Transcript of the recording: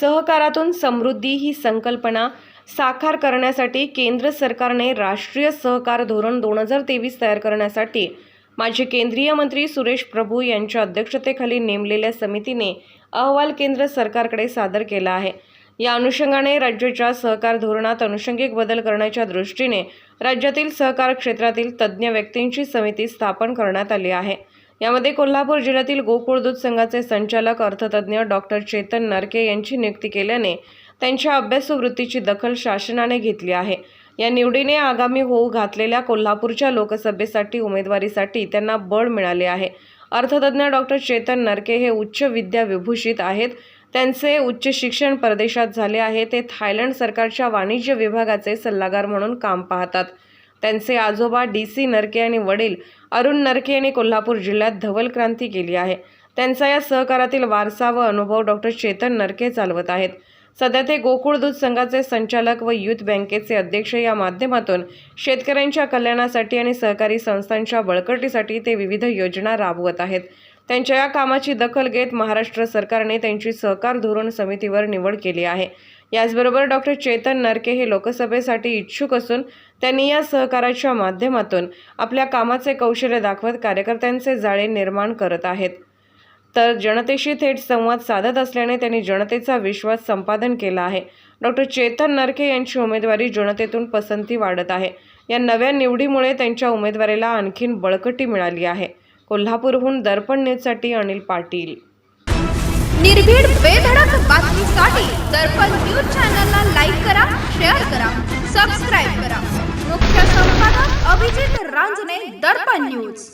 सहकारातून समृद्धी ही संकल्पना साकार करण्यासाठी केंद्र सरकारने राष्ट्रीय सहकार धोरण दोन हजार तेवीस तयार करण्यासाठी माजी केंद्रीय मंत्री सुरेश प्रभू यांच्या अध्यक्षतेखाली नेमलेल्या समितीने अहवाल केंद्र सरकारकडे सादर केला आहे. या अनुषंगाने राज्याच्या सहकार धोरणात अनुषंगिक बदल करण्याच्या दृष्टीने राज्यातील सहकार क्षेत्रातील तज्ज्ञ व्यक्तींची समिती स्थापन करण्यात आली आहे. यामध्ये कोल्हापूर जिल्ह्यातील गोकुळ दूध संघाचे संचालक अर्थतज्ज्ञ डॉक्टर चेतन नरके यांची नियुक्ती केल्याने त्यांच्या अभ्यासवृत्तीची दखल शासनाने घेतली आहे. या निवडीने आगामी होऊ घातलेल्या कोल्हापूरच्या लोकसभेसाठी उमेदवारीसाठी त्यांना बळ मिळाले आहे. अर्थतज्ज्ञ डॉक्टर चेतन नरके हे उच्च विद्या विभूषित आहेत. त्यांचे उच्च शिक्षण परदेशात झाले आहे. ते थायलंड सरकारच्या वाणिज्य विभागाचे सल्लागार म्हणून काम पाहतात. त्यांचे आजोबा डी सी नरके आणि वडील अरुण नरके यांनी कोल्हापूर जिल्ह्यात धवल क्रांती केली आहे. त्यांचा या सहकारातील वारसा व अनुभव डॉक्टर चेतन नरके चालवत आहेत. सध्या ते गोकुळ दूध संघाचे संचालक व युथ बँकेचे अध्यक्ष या माध्यमातून शेतकऱ्यांच्या कल्याणासाठी आणि सहकारी संस्थांच्या बळकटीसाठी ते विविध योजना राबवत आहेत. त्यांच्या या कामाची दखल घेत महाराष्ट्र सरकारने त्यांची सहकार धोरण समितीवर निवड केली आहे. याचबरोबर डॉक्टर चेतन नरके हे लोकसभेसाठी इच्छुक असून त्यांनी या सहकाराच्या माध्यमातून आपल्या कामाचे कौशल्य दाखवत कार्यकर्त्यांचे जाळे निर्माण करत आहेत. तर जनतेशी थेट संवाद साधत असल्याने त्यांनी जनतेचा विश्वास संपादन केला आहे. डॉक्टर चेतन नरके यांची उमेदवारी जनतेतून पसंती वाढत आहे. या नव्या निवडीमुळे त्यांच्या उमेदवारीला आणखीन बळकटी मिळाली आहे. कोल्हापूरहून दर्पण न्यूजसाठी अनिल पाटील. निर्भीड बेधडक बातमी. ಅಭಿಜಿತ್ ರಾಂಜನೆ ದರ್ಪಣ ನ್ಯೂಸ್.